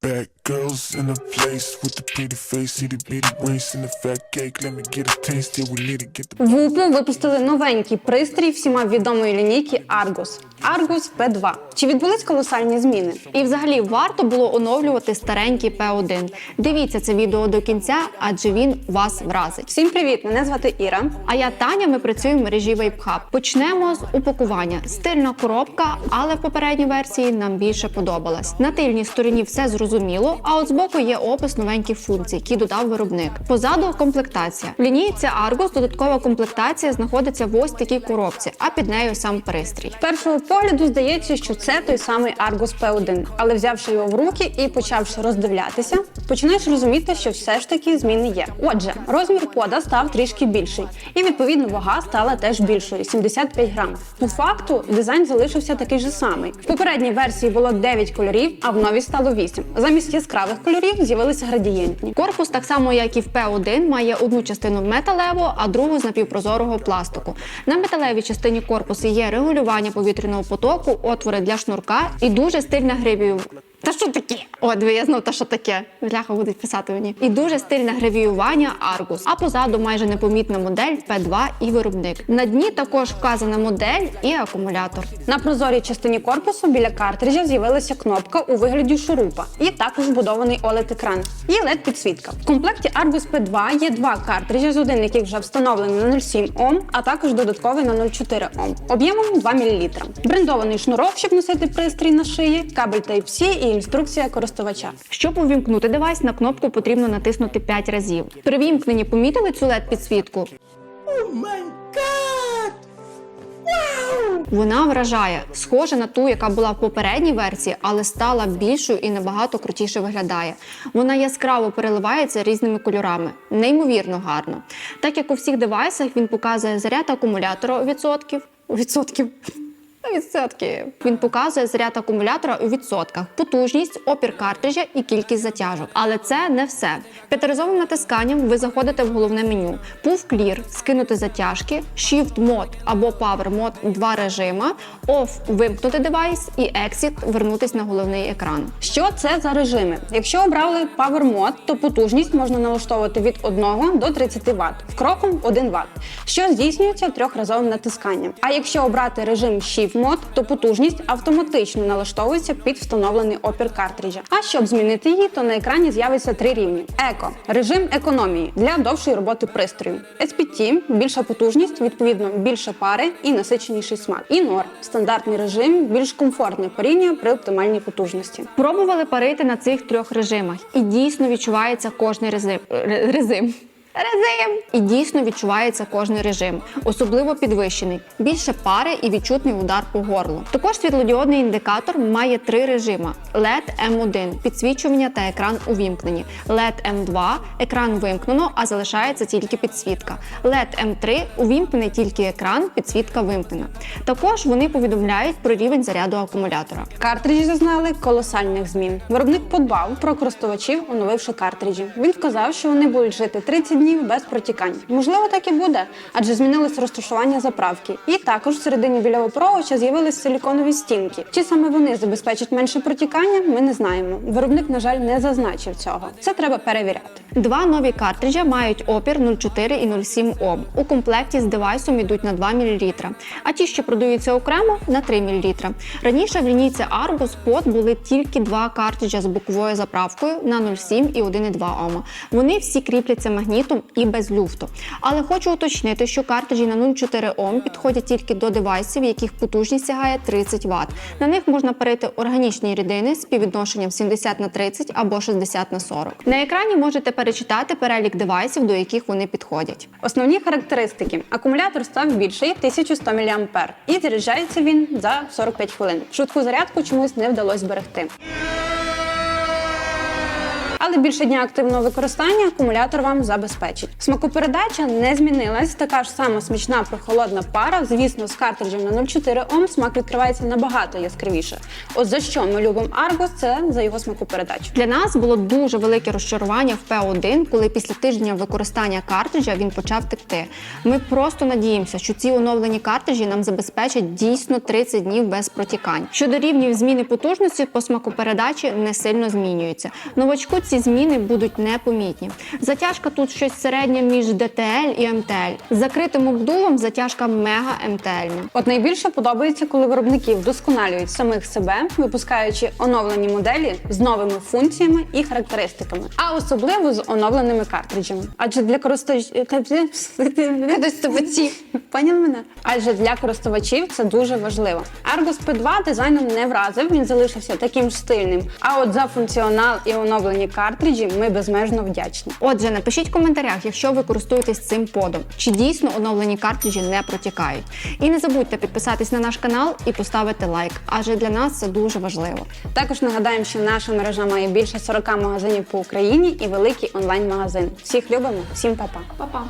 back up. Girls in the place with the pretty face, itty bitty waist and the fat cake. Let me get a taste. Yeah, we need to get the В УПУ випустили новенький пристрій всіма відомої лінійки Argus. Argus P2. Чи відбулись колосальні зміни? І взагалі варто було оновлювати старенький P1. Дивіться це відео до кінця, адже він вас вразить. Всім привіт! Мене звати Іра. А я Таня. Ми працюємо в мережі WapeHub. Почнемо з упакування. Стильна коробка, але в попередній версії нам більше подобалась. На тильній стороні все зрозуміло, а от збоку є опис новеньких функцій, які додав виробник. Позаду комплектація. В лінійці Argus додаткова комплектація знаходиться в ось такій коробці, а під нею сам пристрій. Першого погляду здається, що це той самий Argus P1, але взявши його в руки і почавши роздивлятися, починаєш розуміти, що все ж таки зміни є. Отже, розмір пода став трішки більший, і відповідно вага стала теж більшою 75 грам. По факту дизайн залишився такий же самий. В попередній версії було 9 кольорів, а в новій стало 8. Замість яскравих кольорів з'явилися градієнтні. Корпус, так само як і в P1, має одну частину металеву, а другу з напівпрозорого пластику. На металевій частині корпусу є регулювання повітряного потоку, отвори для шнурка і дуже стильна гравію. Та що таке? О, диви, я знов та що таке. Бляха будуть писати мені. І дуже стильне гравіювання Argus. А позаду майже непомітна модель P2 і виробник. На дні також вказана модель і акумулятор. На прозорій частині корпусу біля картриджа з'явилася кнопка у вигляді шурупа, і також вбудований oled екран і led підсвітка. В комплекті Argus P2 є два картриджі, з один який вже встановлений на 0,7 Ом, а також додатковий на 0,4 Ом, об'ємом 2 мл. Брендований шнурок, щоб носити пристрій на шиї, кабель Type-C і інструкція користувача. Щоб увімкнути девайс, на кнопку потрібно натиснути 5 разів. При вімкненні помітили цю led підсвітку? Вона вражає, схожа на ту, яка була в попередній версії, але стала більшою і набагато крутіше виглядає. Вона яскраво переливається різними кольорами, неймовірно гарно. Так як у всіх девайсах він показує заряд акумулятора відсотків. Відсотків. Відсотки. Він показує заряд акумулятора у відсотках, потужність, опір картриджа і кількість затяжок. Але це не все. П'ятиразовим натисканням ви заходите в головне меню. Pull Clear – скинути затяжки, Shift Mode або Power Mode – два режима, Off – вимкнути девайс і Exit – вернутись на головний екран. Що це за режими? Якщо обрали Power Mode, то потужність можна налаштовувати від 1 до 30 Вт, кроком 1 Вт, що здійснюється трьохразовим натисканням. А якщо обрати режим Shift Mode, то потужність автоматично налаштовується під встановлений опір картриджа. А щоб змінити її, то на екрані з'явиться три рівні: Еко режим економії для довшої роботи пристрою. SPT – більша потужність, відповідно більше пари і насиченіший смак. І NOR – стандартний режим, більш комфортне паріння при оптимальній потужності. Пробували парити на цих трьох режимах, і дійсно відчувається кожний режим. Режим. Режим! І дійсно відчувається кожний режим, особливо підвищений. Більше пари і відчутний удар по горлу. Також світлодіодний індикатор має три режими: LED M1 підсвічування та екран увімкнені. LED M2 екран вимкнено, а залишається тільки підсвітка. LED M3 увімкнений тільки екран, підсвітка вимкнена. Також вони повідомляють про рівень заряду акумулятора. Картриджі зазнали колосальних змін. Виробник подбав про користувачів, оновивши картриджі. Він вказав, що вони будуть жити 30 днів без протікань. Можливо, так і буде, адже змінилось розташування заправки. І також всередині біля опровича з'явились силіконові стінки. Чи саме вони забезпечать менше протікання, ми не знаємо. Виробник, на жаль, не зазначив цього. Це треба перевіряти. Два нові картриджа мають опір 0,4 і 0,7 Ом. У комплекті з девайсом йдуть на 2 мл, а ті, що продаються окремо, на 3 мл. Раніше в лінійці Argus Pod були тільки два картриджа з боковою заправкою на 0,7 і 1,2 Ома. Вони всі кріпляться магнітом і без люфту. Але хочу уточнити, що картриджі на 0,4 Ом підходять тільки до девайсів, яких потужність сягає 30 Вт. На них можна парити органічні рідини з співвідношенням 70 на 30 або 60 на 40. На екрані можете перечитати перелік девайсів, до яких вони підходять. Основні характеристики: акумулятор став більший 1100 мА і заряджається він за 45 хвилин. Швидку зарядку чомусь не вдалося зберегти. Але більше дня активного використання акумулятор вам забезпечить. Смакопередача не змінилась. Така ж сама смачна прохолодна пара. Звісно, з картриджем на 0,4 Ом смак відкривається набагато яскравіше. От за що ми любимо Argos, це за його смакопередачу. Для нас було дуже велике розчарування в P1, коли після тижня використання картриджа він почав текти. Ми просто надіємося, що ці оновлені картриджі нам забезпечать дійсно 30 днів без протікань. Щодо рівнів зміни потужності по смакопередачі не сильно змінюються. Новачку ці зміни будуть непомітні. Затяжка тут щось середнє між DTL і MTL. З закритим обдувом затяжка мега MTL. От найбільше подобається, коли виробники вдосконалюють самих себе, випускаючи оновлені моделі з новими функціями і характеристиками, а особливо з оновленими картриджами. Адже для користувачів поняли мене? Адже для користувачів це дуже важливо. Argos P2 дизайном не вразив, він залишився таким ж стильним. А от за функціонал і оновлені картриджі ми безмежно вдячні. Отже, напишіть в коментарях, якщо ви користуєтесь цим подом, чи дійсно оновлені картриджі не протікають. І не забудьте підписатись на наш канал і поставити лайк, адже для нас це дуже важливо. Також нагадаємо, що наша мережа має більше 40 магазинів по Україні і великий онлайн-магазин. Всіх любимо, всім па-па! Па-па!